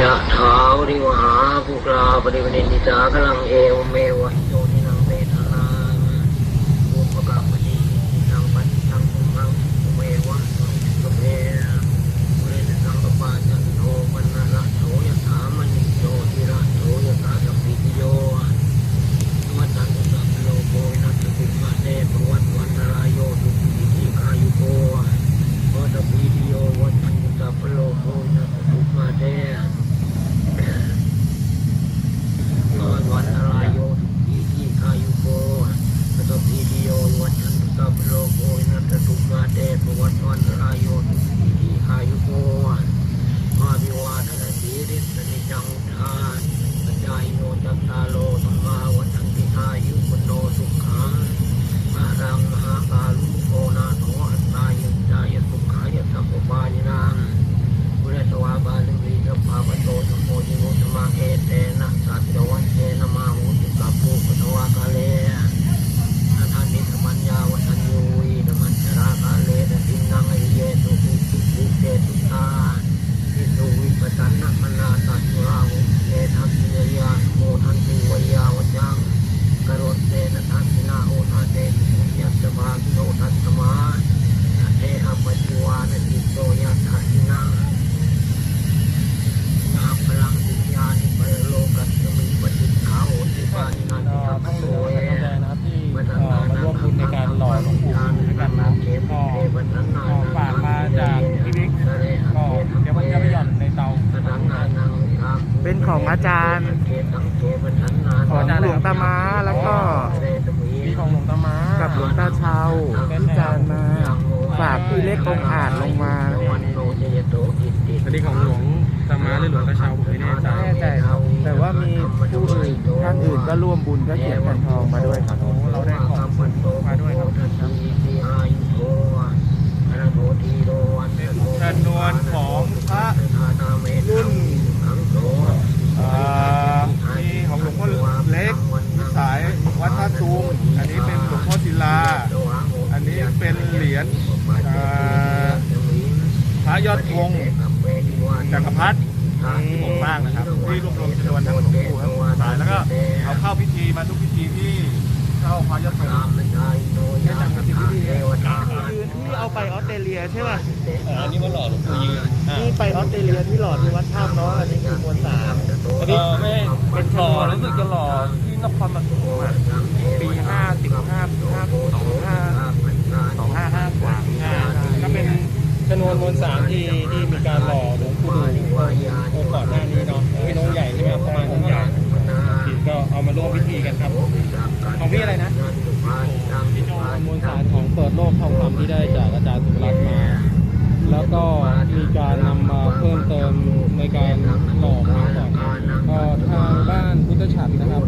ยะถาวริวหาภูกราปริวเนนิจากลังเอวเมวะโยนินังเมตนาบุปกรรมณีนังปัญญังคุมังสุเมวะสุสุเมเวทสังกปาจันโทปนะระโสยถามณิโยติระโสยถาสัพพิติโยวัฏันตุสัพพโลโกวินัสสุมาเตปวัตวันตรายโยสุขีทีคายุโก วัฏปีติโยวัฏันตุสัพพโลกโควินัสสุมาเตวันตรายโยสุขีทีคายุโกวัฏปีติโยวัฏันตุสัพพโลกโควินัสสุมาเตปวัตวันตรายโยสุขีทีคายุโก มาวิวาทนาสีริสนิจังทานปัญญายโนจัตตาโลธรรมาวัฏันติอายุปโนสุขังมารังมหาการุโกนาโทอัตตายัจจายสุขายสัพพปานินังพุทธสวาบาลิวิสัพพะปะโตสมโพธิมุตมาเอเตนะสัจจวัชเชนะมาหุติกัปปุปะทวากาเล นาทานิสมัญญาวัฒนยูวีนมัญชรากาเลนตินังไอเยตุหุตุหุเกตุตาทิสุวิปตันนัมนาตัสุราหุเนทัสสิยาโมทันติวยาวจังกโรเตนะทัสสินาโอทาเตสุยัสสภาคิโนทัสสมาเทหปัจจุวานติโตยัสทัสสินังนาพลังวิญญาณิปรโลกัสสมิปฏิทาโหติปานินันติทัพโสเอ แดงนะครับที่เอ่อมาร่วมบุญ ในการหล่อหลวงปู่ด้วยกันนะก็ก็ฝากมาจากพี่บิ๊กก็เดี๋ยวมันจะไปหย่อนในเตาเป็นของอาจารย์ของหลวงตาม้าแล้วก็มีของหลวงตาม้ากับหลวงตาเชาที่อาจารย์มาฝากพี่เล็กองค์อาจลงมาอันนี้ของหลวงตาม้าหรือหลวงตาเชาผมไม่แน่ใจแน่ใจครับแต่ว่ามีผู้อื่นท่านอื่นก็ร่วมบุญก็เขียนแผ่นทองมาด้วยครับโอ้เราได้ของมาด้วยครับเป็นชนวนของพระรุ่นอ่ามีของหลวงพ่อเล็กนิสายวัดท่าตูมอันนี้เป็นหลวงพ่อศิลา อันนี้เป็นเหรี ยญอ่าพระยอดธงจักรพรรดิที่ผมสร้างนะครับที่รวบรวมจำนวนทั้งหลวงปู่ทั้งสายแล้วก็เอาเข้าพิธีมาทุกพิธีที่เข้าพระยอดธงคือที่เอาไปออสเตรเลียใช่ป่ะอันนี้ว่าหล่อหลวงปู่ยืนนี่ไปออสเตรเลียที่หลอดที่วัดถ้ำเนาะอันนี้คือมวลสามอันนี้ไม่เป็นหล่อรู้สึกจะหล่อที่นครปฐมอะปีห้าสิบห้าห้าสองห้าสองห้าห้ากว่าก็เป็นช นวนมวลสารที่ที่มีการหล่อหลวงปู่ดูโอก่อนหน้านี้เนาะเป็นองค์ใหญ่ใช่ไหมครับประมาณองค์ใหญ่ก็เอามาร่วมพิธีกันครับของพี่อะไรนะพี่โจมวลสารของเปิดโลกทองคำที่ได้จากอาจารย์สุรัตน์มา แล้วก็มีการนำมาเพิ่มเติมในการหล่อพระก่อนเอ่อทางบ้านพุทธฉัตรนะครับ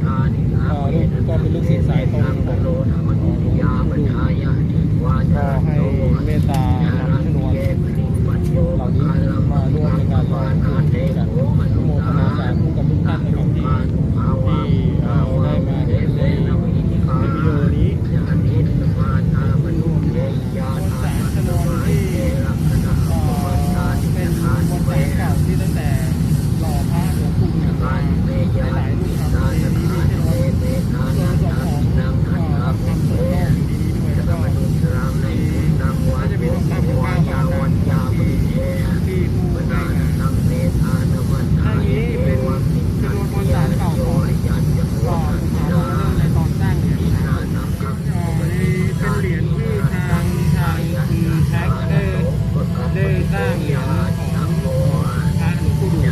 ลูกก็เป็นลูกศิษย์สายตรงของหลวงปู่ดูก็ให้เมตตานำชนวนเหล่านี้มาร่วมในการหล่อหลวงปู่กันอนุโมทนาสาธุกับทุกท่านนะครับที่ที่เอ่อได้มาเห็นในในวิดีโอนี้มวลสารชนวนที่ เอ่อเป็นมนต์แสงเก่าที่ตั้งแต่หล่อพระหลวงปู่เนี่ยมาหลายๆรุ่นครับในนี้มีส่วนส่วนของเอ่อทำเปิดโลกอยู่ในนี้ด้วยแล้วก็มีก็จะมีหลวงตาพระเก้ามาการที่ผู้ได้งานอันนี้เป็นจำนวนมวลสารเก่าของหล่อภูเขาเราเริ่มในตอนสร้างเหรียญนะครับเอ่อในเป็นเหรียญที่ทางทางคือ แท็กได้ได้สร้างเหรียญของพระหลวงปู่ดูรุ่นใน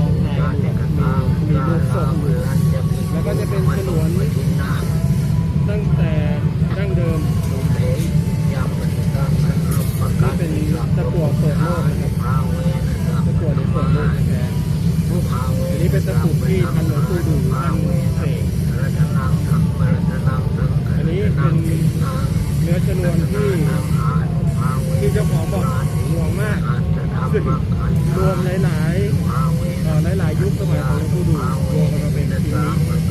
ลองไห้มีรูปทรงแล้วก็จะเป็นฉนวนตั้งแต่ดั้งเดิมนี่เป็นตะกั่วเปิดโลกนะครับตะกั่วหรือเปิดโลกแท้อันนี้เป็นตะกรุดที่ท่านหลวงปู่ดูท่านเสกอันนี้เป็น นื้อชนวนที่ที่เจ้าของบอกห่วงมากซึ่งรวมหลายๆหลายๆยุคสมัยของหลวงปู่ดูรวมกันมาเป็นชิ้นนี้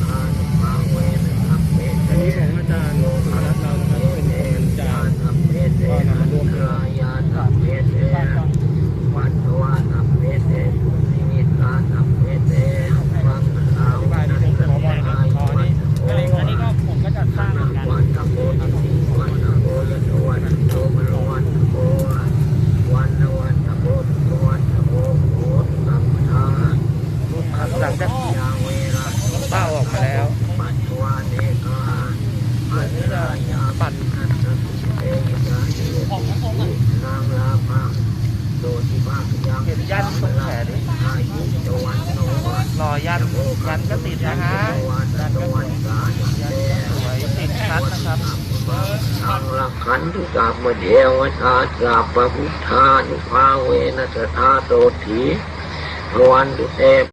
ยันยันก็ติดนะฮะยันก็สวยยันสวยติดชัดนะครับอังละขันทุกาบเดียวตาสาปพระพุทธานุภาเวนัสธาโตถีพวันตุเต